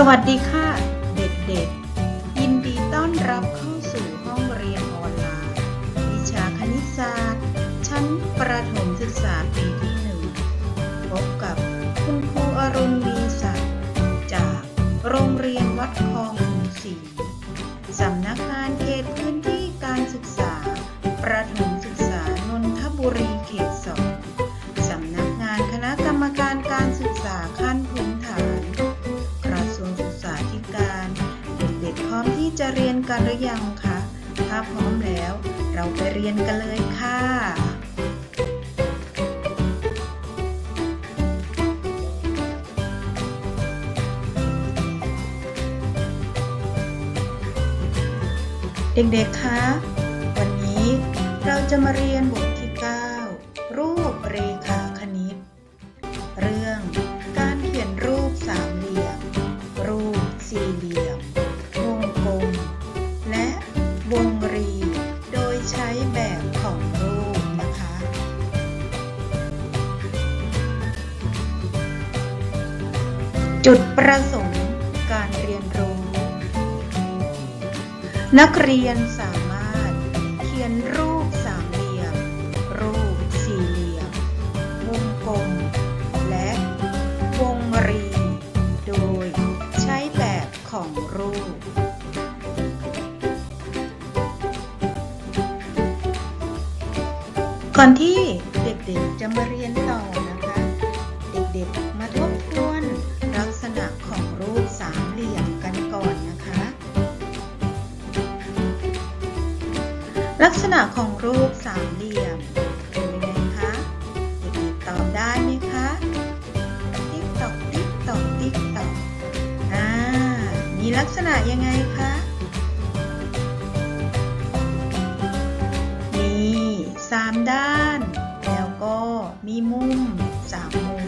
สวัสดีค่ะ หรือยังคะ ถ้าพร้อมแล้ว เราไปเรียนกันเลยค่ะเด็กๆ คะ วันนี้เราจะมาเรียนบท นักเรียนสามารถเขียนรูปสามเหลี่ยม รูปสี่เหลี่ยม วงกลม และวงรี โดยใช้แบบของรูป ก่อนที่เด็กๆจะมาเรียนต่อนะคะ เด็กๆมาทบ ลักษณะของรูปสามเหลี่ยมเป็นยังไงคะเด็กๆตอบได้ไหมคะติ๊กตอกติ๊กตอกติ๊กตอกอ่ามีลักษณะยังไงคะมีสามด้าน แล้วก็มีมุมสามมุม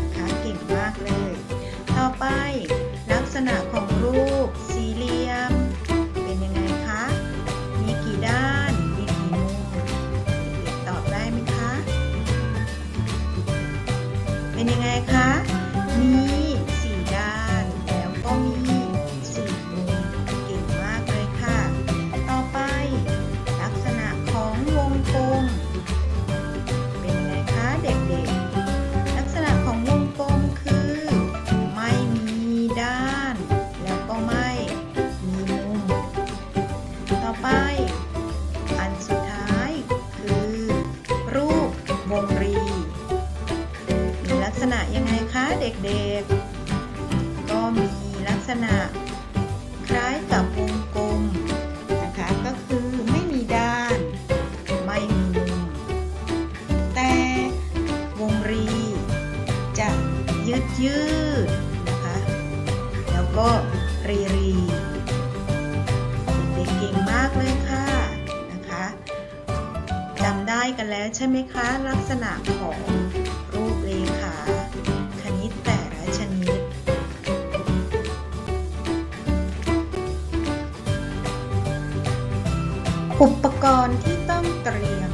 นะคะเก่งมากเลย ต่อไปลักษณะของรูป คะ เด็กๆ ก็มีลักษณะคล้ายกับวงกลมนะคะก็คือไม่มีด้าน ไม่มีมุมแต่วงรีจะยืดยืดนะคะแล้วก็รีรีเด็กๆเก่งมากเลยค่ะนะคะจำได้กันแล้วใช่ไหมคะลักษณะของรูปเรขา อุปกรณ์ที่ต้องเตรียม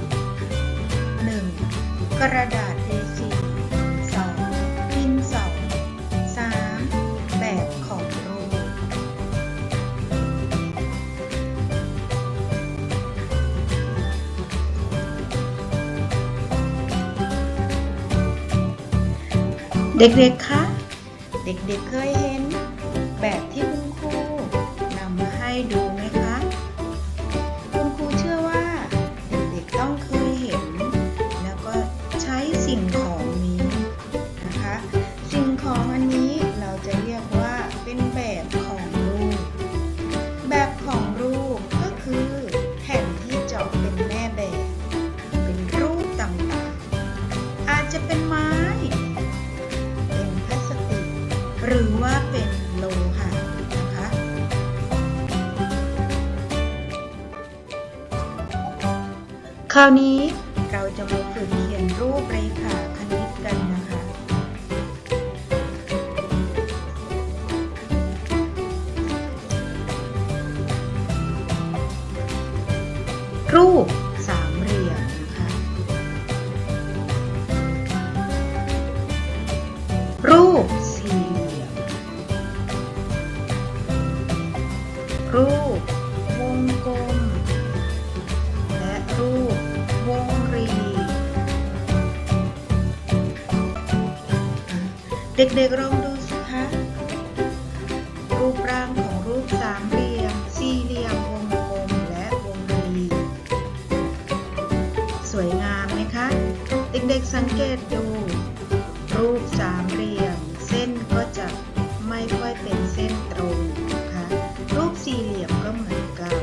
1. กระดาษ A4 2. ดินสอ 3. แบบของรูป เด็กๆ คะ เด็กๆ เคยเห็นแบบที่ คราวนี้เราจะมาฝึกเขียนรูปเรขาคณิตกันนะคะ รูป เด็กๆลองดูสิคะ รูปร่างของรูปสามเหลี่ยม สี่เหลี่ยม วงกลม และวงรีสวยงามไหมคะ เด็กๆสังเกตดู รูปสามเหลี่ยม เส้นก็จะไม่ค่อยเป็นเส้นตรงนะคะ รูปสี่เหลี่ยมก็เหมือนกัน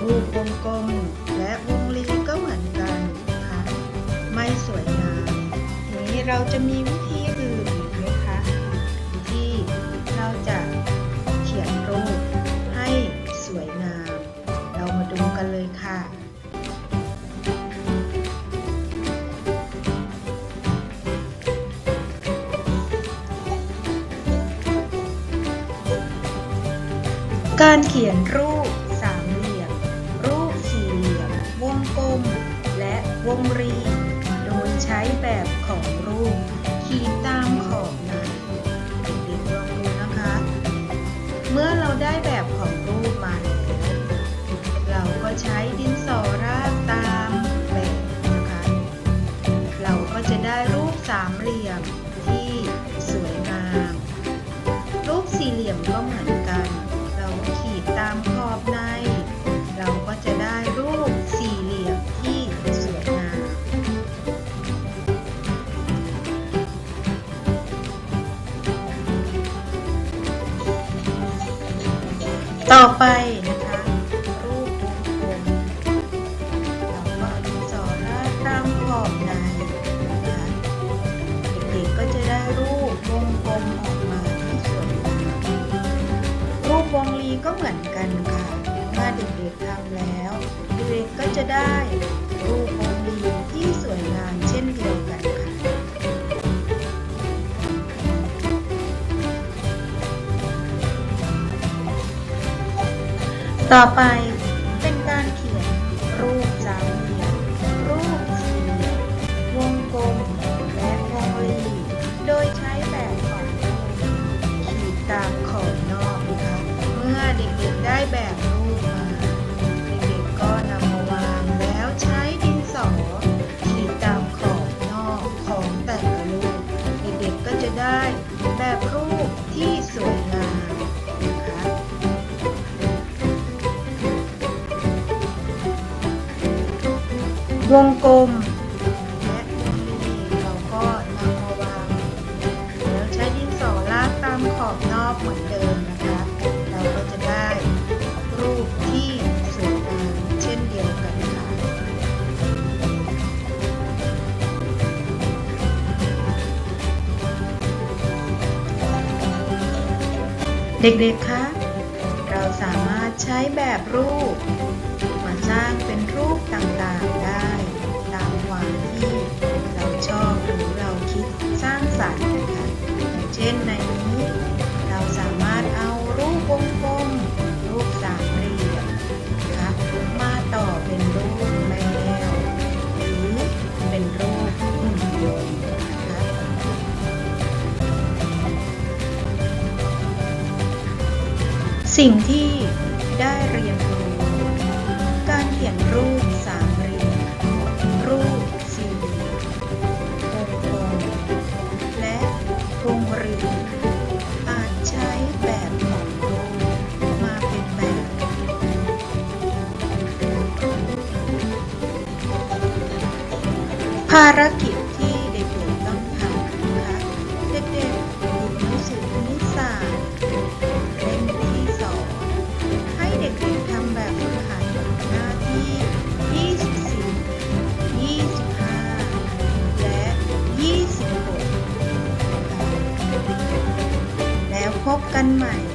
รูปวงกลมและวงรีก็เหมือนกันนะคะ ไม่สวยงามทีนี้เราจะมีวิ ดูกันเลยค่ะการเขียนรูปสามเหลี่ยม รูปสี่เหลี่ยม วงกลม และวงรี โดยใช้แบบของรูป ขีดตามขอบในเด็กๆลองดูนะคะ เมื่อเราได้แบบ ใช้ดินสอราดตามแบบนะคะ เราก็จะได้รูปสามเหลี่ยมที่สวยงาม รูปสี่เหลี่ยมก็เหมือนกัน เราขีดตามขอบใน เราก็จะได้รูปสี่เหลี่ยมที่สวยงาม ต่อไป จะได้รูปวงรีที่สวยงามเช่นเดียวกันค่ะต่อไป วงกลม และวงรีเราก็นำมาวางแล้วใช้ดินสอลากตามขอบนอกเหมือนเดิมนะคะ เราก็จะได้รูปที่สวยงามเช่นเดียวกันค่ะเด็กๆ คะ เราสามารถใช้แบบรูป มาสร้างเป็นรูปต่างๆได้ สิ่งที่ได้เรียนรู้ การเขียนรูปสามเหลี่ยมรูปสี่เหลี่ยมวงกลมและวงรีอาจใช้แบบของรูปมาเป็นแบบ ภารกิจ 26แ